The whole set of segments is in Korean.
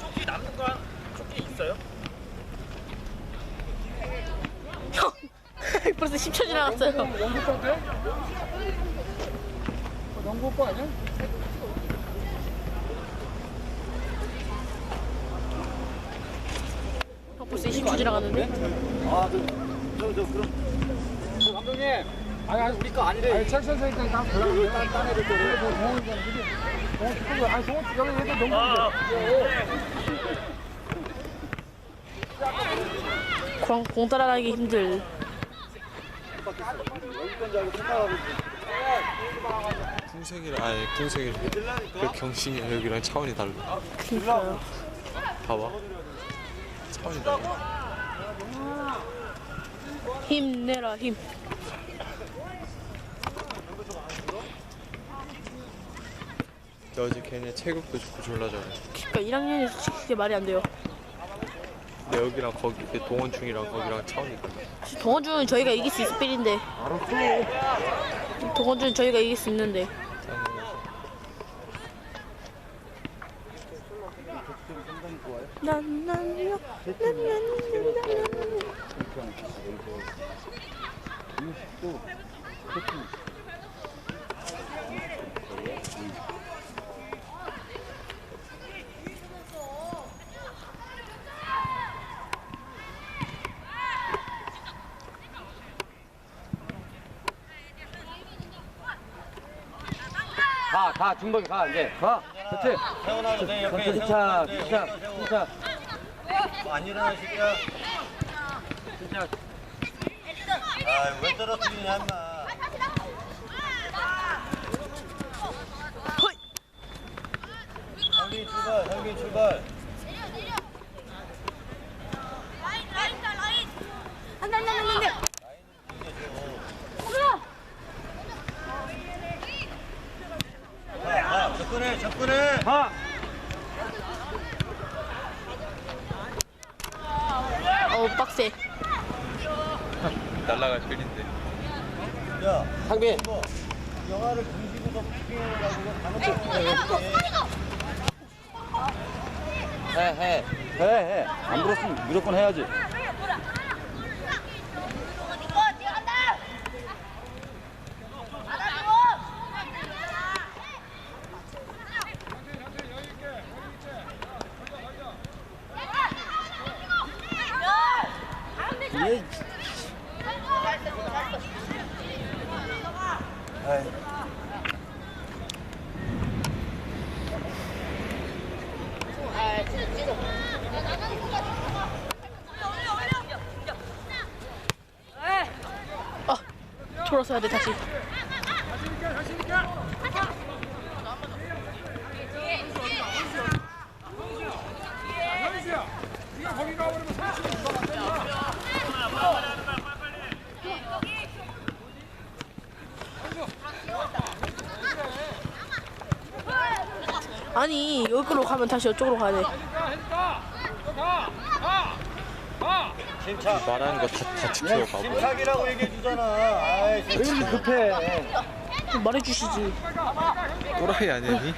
조끼 남는 거 조끼 있어요? 형 벌써 10초 지나갔어요. 영국 거 돼? 영국 거 아니야? 형 벌써 20초 지나갔는데? 아 저저 그럼 저 감독님 아니 아니 우리 거 아니래 아니 책 선생님 다 골라. 딴, 딴 애들 거래. 동원 좀 그게. 동원 축구 아니 축구 여기 애들 농구. 공, 공 따라가기 힘들. 풍색이랑 아니 풍색이 그 경신이 여기랑 차원이 달라 그니까요. 봐봐 차원이 달라 힘내라 힘. 너 어제 걔네 체격도 좋고 졸라 잘해 그니까 1학년에서 그게 말이 안 돼요. 근데 여기랑 거기 그 동원중이랑 거기랑 차원이 달라 동원주는 저희가 이길 수 있을 필인데. 동원주는 저희가 이길 수 있는데. 난 난요 가 가 중복이 가 이제. 가. 그렇지. 세워놔도 돼 옆에 천천히 차 진짜 진짜 안 일어나 새끼야 진짜 아왜 떨어뜨리냐 인마. 형빈 출발 형빈 출발. 가 접근해 접근해. 가 어우 빡세. 날라갈 필인데. 야. 상빈. 영화를 등지고서 피해가지고. 가는 해해해해안 불었으면 무조건 해야지 예. 아 돌아서야 돼 다시. 아니 여기로 가면 다시 이쪽으로 가야 돼. 가 했다. 너 가. 가. 가. 침착 말하는 거 다 다 지키고 가고. 침착이라고 얘기해 주잖아. 아이 왜 이렇게 급해. 말해주시지. 또라이 아니니?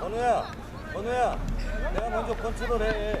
건우야 건우야. 내가 먼저 컨트롤해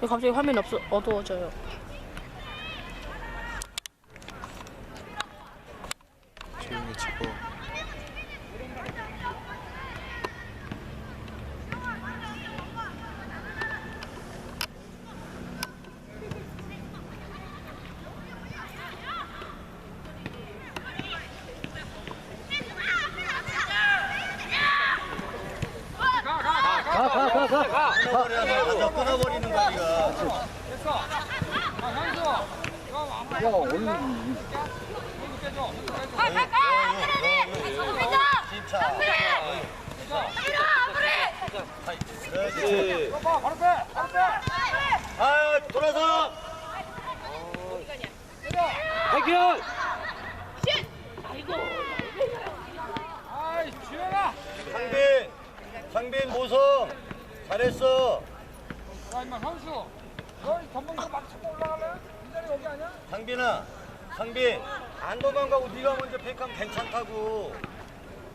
갑자기 화면이 없어 어두워져요. 조용히 집어. 가가가가 끊어버려서 가서 끊어버리는 거야 네가. 야 오늘 진짜. 그렇지. 바로 빼 바로 빼 아 돌아서. 백현 아이 주현아 상빈, 상빈 모성 잘했어. 야 임마 현수 너이 전문가 막 치고 올라갈래? 인자리 여기 아니야? 상빈아, 상빈 안 도망가고 네가 먼저 팩하면 괜찮다고.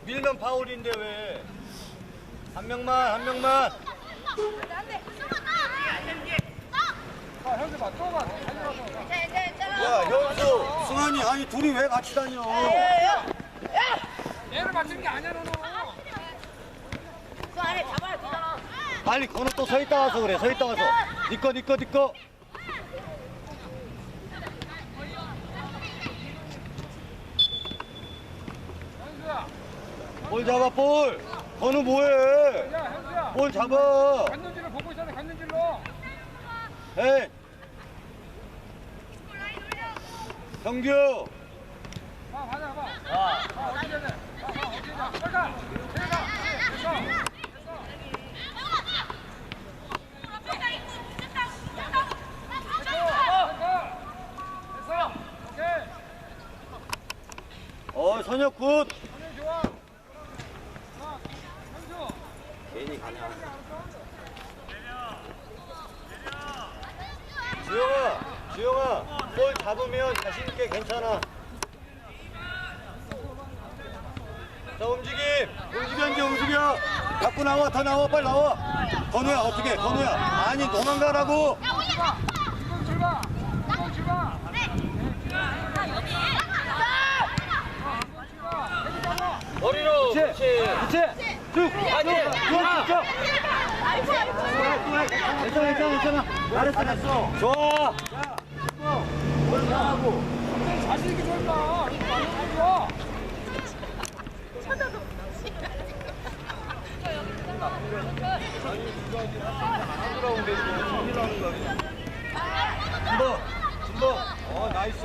밀면 파울인데 왜? 한 명만, 한 명만. 야 현수 야 승환이 아니 둘이 왜 같이 다녀? 얘를 맞추는 게 아니야 너는 빨리 건우 또 서 있다 와서 그래. 서 있다 와서. 니꺼 니꺼 니꺼. 현수야 볼 잡아 볼. 건우 뭐해? 볼 잡아. 갔는지를 보고 있잖아 갔는지로 해. 정규. 봐 봐봐 봐 아, 해야 돼? 아, 아, 어디 해야 돼? 빨리 가! 빨리 가! 됐어! 어 선혁 굿. 선생님 좋아! 자, 현수! 괜히 가냐. 주영아, 주영아, 볼 잡으면 자신 있게 괜찮아. 자 움직임, 움직여 이제 움직여. 갖고 나와, 더 나와, 빨리 나와. 건우야 어떻게? 건우야, 아니! 이건 출발! 머리로. 그렇지. 그렇지 괜찮아 괜찮아 괜찮아 잘했어, 잘했어. 좋아. 자신 있게 쫄까! 이거 안 좋아! 진범, 진범. 어 나이스.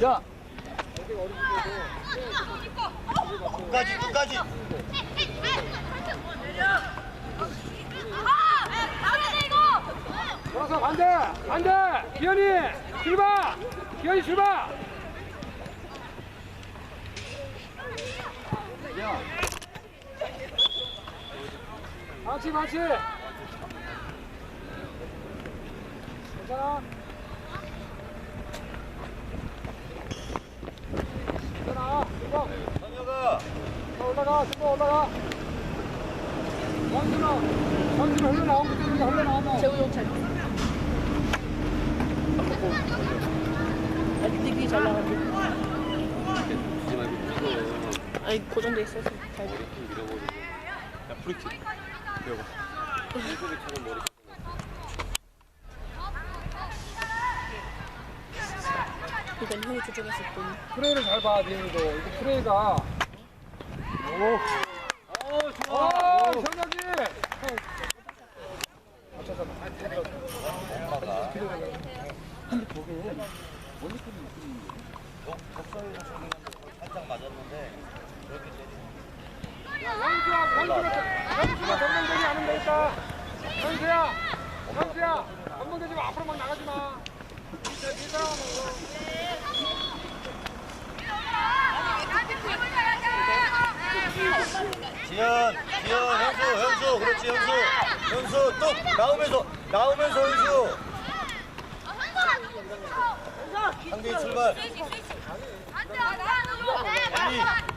자 끝까지, 끝까지. 돌아서 반대! 반대! 기현이! 출발! 기현이 출발! 같이 같이! 괜찮아? 괜찮아? 출발! 선혁아. 자, 올라가! 출발 올라가! 원순아! 원순아 흘러나온 거 때문에 흘러나오면 제우 경찰. 아니 되게 잘 나가지. 아니 고정돼 있어서 잘. 야 프리킥. 배워봐. 일단 형이 조정했을 뿐. 프레이를 잘 봐, 니네도. 이거 프레이가. 현수야. 현수야, 전동되지 마. 앞으로 막 나가지 마. 진짜 네사람은 이거. 지현, 지현, 현수, 현수, 그렇지 현수, 현수 뚝. 나오면서 나오면서 현수. 상대 출발.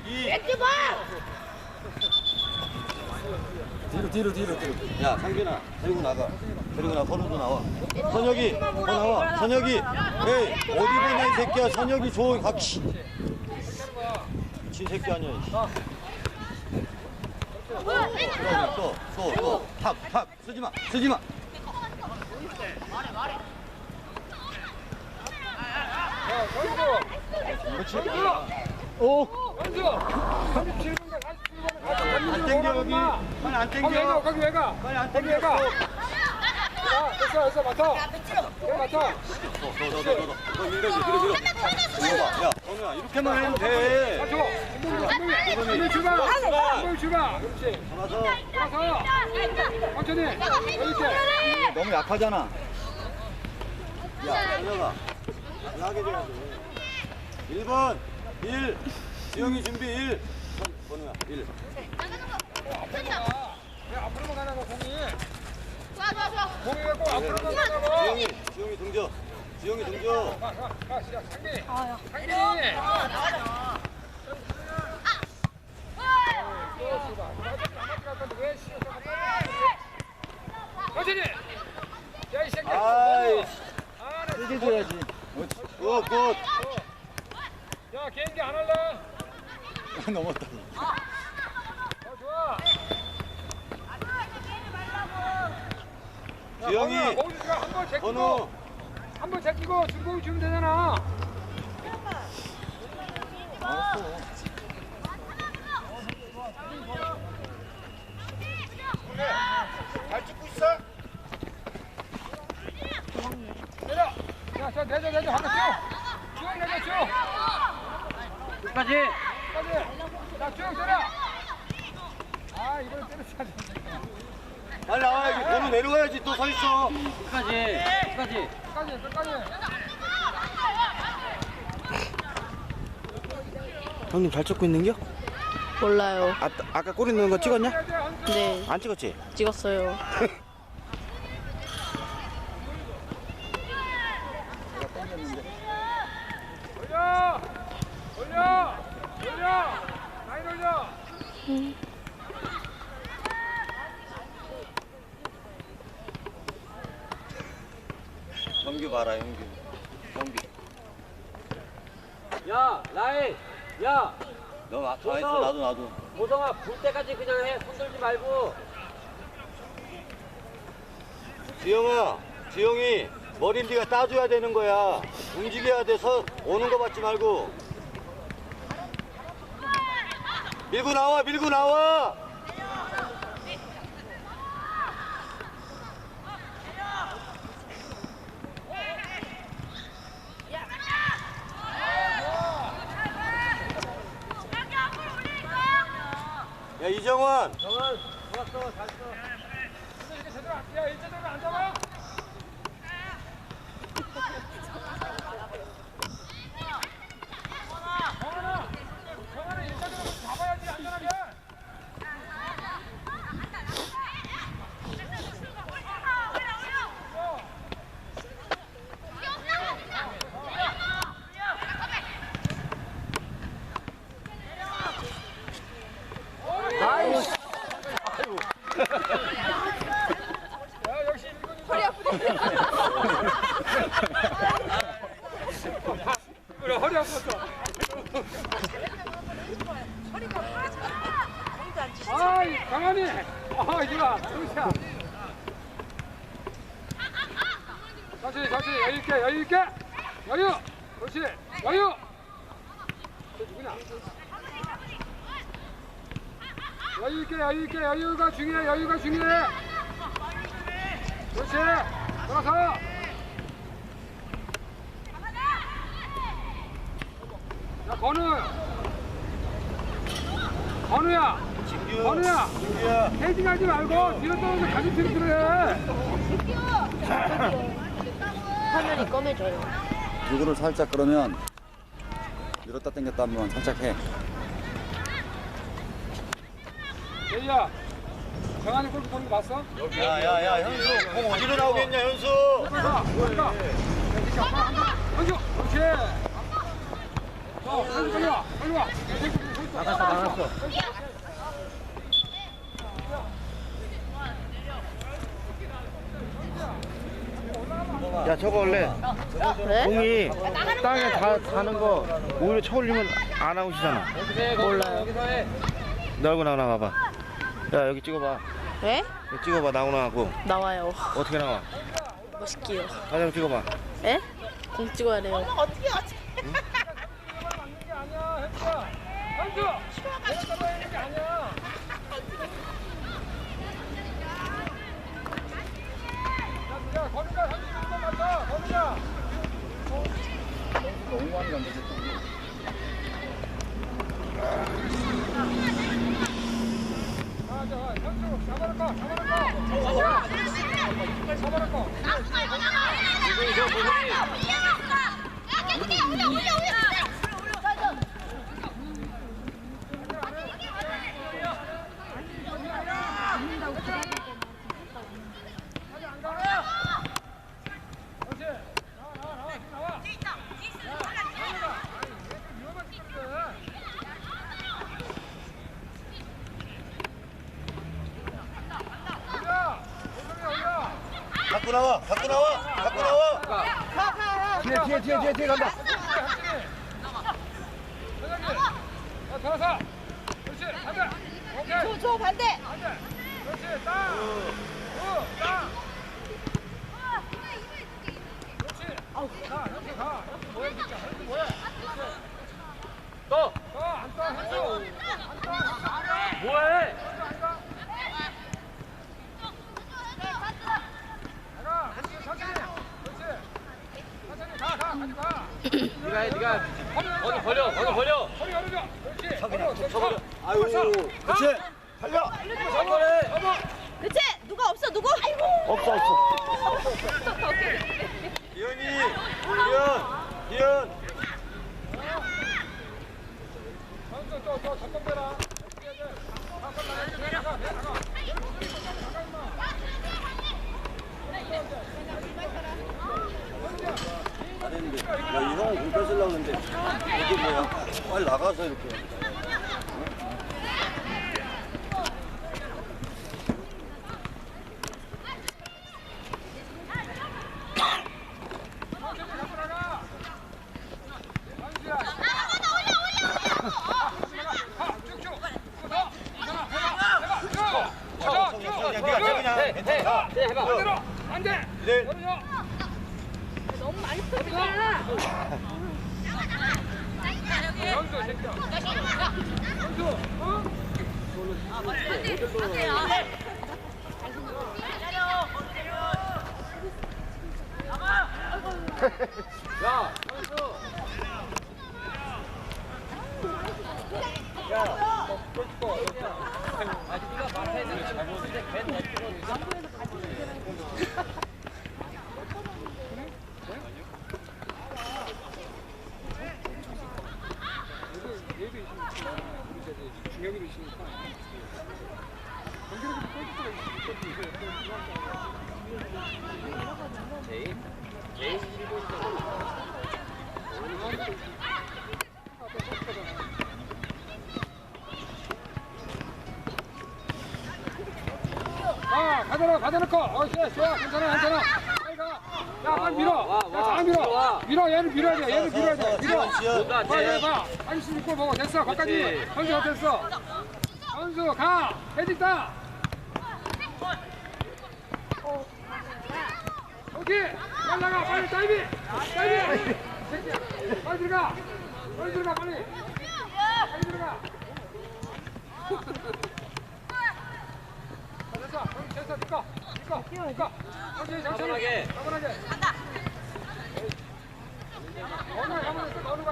이, 이. 뒤로 뒤로 뒤로. 야 상빈아 데리고 나가. 데리고 나 선우도 나와. 선혁이 더 나와. 선혁이. 에이 어디 보냐 이 새끼야. 선혁이 줘 각시 미친 새끼 아니야 또또 또 탁 탁 쓰지 마 쓰지마 야, 선수. 그렇지 오. 선수. 37분대 47분대 같이 안 땡겨 거 여기 마. 빨리 안? 땡겨 거기 왜 가? 빨리 안 땡겨 가? 자, 됐어, 됐어, 맡아. 그래, 맡아. 너너 너 너 너 밀어 밀어 밀어 밀어 봐. 야 선우야 이렇게만 해도 돼 명이 출발. 한 명이 출발. 그렇지. 가서 가서. 천천히. 이렇게. 너무 약하잖아 야 선혁아 하게 돼야 돼 1번 1 지영이 준비 1 번우야 1왜 앞으로만 가냐고, 공이. 공이. 지영이 지영이 등져 지영이 등져 가, 가, 가, 시작. 상기. 상기. 또 출발. 남았을 것 같은데 왜 시작? 천천히. 야, 이 새끼야. 아이씨 아, 나 세게 줘야지. 굿굿 야, 개인기 안 할래? 넘었다. 어, 좋아. 야, 지영이. 건우야, 거기 지금 한번 제끼고, 번우 한번 제끼고 줄거기 주면 되잖아. 알았어. 잘 찍고 있어? 내려. 야, 저 내줘, 내줘. 한번 쭉. 쭉 내줘, 쭉. 끝까지 끝까지. 자, 쭉 내려. 아, 이걸 때렸어야 돼. 빨리 나와 여기 번우 내려가야지 또 서 있어 끝까지, 끝까지. 형님 잘 찍고 있는겨? 몰라요. 아, 아까 꼬리 넣는 거 찍었냐? 한 줄. 네, 안 찍었지? 찍었어요. 올려. 올려. 올려. 올려. 경규 봐라 경규 경규 야, 라인. 야, 너 와, 와 있어 나도 나도 보성아, 불 때까지 그냥 해. 손 들지 말고. 지영아 지영이 머리 네가 따줘야 되는 거야 움직여야 돼서 오는 거 받지 말고 밀고 나와 밀고 나와. 야 이정원. 근데 이렇게 제대로 안, 야, 이 제대로 안 잡아? 정한아, 정한아, 이 제대로 잡아야지, 안전하게. 야, 역시 일본이 허리 아프다. 그래, 허리 아팠어. 아이, 강한이. 아, 이리와. 정시야. 천천히, 천천히. 여유있게, 여유있게. 여유. 그렇지. 여유. 저 누구냐? 여유있게, 여유가 중요해, 여유가 중요해. 그렇지. 돌아서. 야, 건우. 건우야. 진규 건우야. 진규야 헤딩하지 말고 뒤로 떨어져 가진 뒤로 들어야 화면이 검해져요. 이거를 살짝 그러면 밀었다 당겼다 한번 살짝 해. 예이야. 경환이 골프 보는 거 봤어? 야야야 현수 공 어디로 나오겠냐 현수 가! 가! 현수! 그렇지! 어, 현수 빨리 와! 빨리 와! 나갔어 나갔어 야 저거 원래 네? 공이 땅에 다 가는 거 오히려 쳐올리면 안 아웃이잖아 몰라요 넓은 하나 봐봐 야 여기 찍어봐 왜? 찍어봐 나오나 하고 나와요. 어떻게 나와 멋있게요. 다시 한번 찍어봐 에? 공 찍어야 돼요. 아니야, 현수야. 현수! 내가 봐야 되는 게 아니야. 야, 야, 건우가 현수 좀더 맞춰, 건우가. 자, 자, 현수, 잡아놓고, 잡아놓고. 야, 잡아놓고. 그렇지. 나와, 나와, 나와, 지금 나와. 위험한 짓인데. 올려! 올려, 올려! 갖고 나와 갖고 나와 갖고 나와 뒤에 뒤에 뒤에 뒤에 뒤에 간다 자, 돌아서. 그렇지, 반대. 오케이. 줘 반대. 반대. 그렇지, 땅. 우, 땅. 그렇지. 가, 현수 가. 현수 뭐해, 진짜. 현수 뭐해. 또 가, 안 떠, 현수. 안 떠, 가. 뭐해? 현수 안 가. 가, 현수 천천히. 그렇지. 천천히 가, 가, 가지 마. 네가 해 네가 어디 벌려 어디 벌려. 그렇지. 쳐버려 아유 그렇지 달려 잡아래 그치? 누가 없어 누구? 아이고. 없어 없어 기현이 기현 기현 현수 또또 전방대라. 내려가, 내려가. 이 형은 공 뺏으려고 했는데 이게 뭐야? 빨리 나가서 이렇게 그냥 네가 해 그냥 괜찮아 네 해봐 반대로 안돼 네. 오른쪽 너무 많이 쏘잖아. 연수 새끼야 연수 어? 야 현수 아직 네가 말해야 되는 잘못인데 얘도 있으니까 우리 저기 중혁이도 있으니까 경기력이 꼴찌가 제일 제일 아 가져라 가져놓고 어 좋아 좋아 괜찮아 괜찮아 빨리 가. 야 빨리 밀어 와, 와, 밀어 와. 밀어 얘는 밀어야 돼 얘는 밀어야 돼 밀어 좋다 봐, 얘 제일 봐. 한시 입고 보고 됐어. 거기까지. 현수 어땠어? 현수 가. 해직다. 오케이. 빨리 나가. 빨리. 다이빙. 새끼야. 빨리 들어가. 빨리 들어가. 빨리. 빨리 들어가. 자, 됐어. 됐어. 니꺼. 니꺼. 니꺼. 천천히 천천히. 차분하게. 차분하게. 간다. 어느 가면 됐어. 어느 가.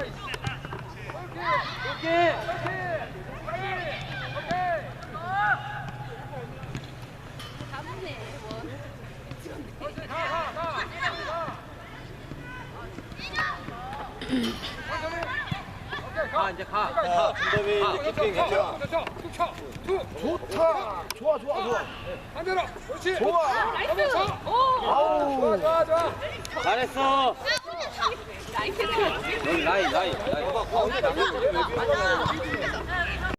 오케이. 오케이 가 이제 준범이 이제 키핑 괜찮아 좋다. 좋아 좋아 좋아. 반대로. 그렇지. 좋아. 나이스. 좋아 아우. 좋아 좋아 잘했어. 여기 라인 라인 라인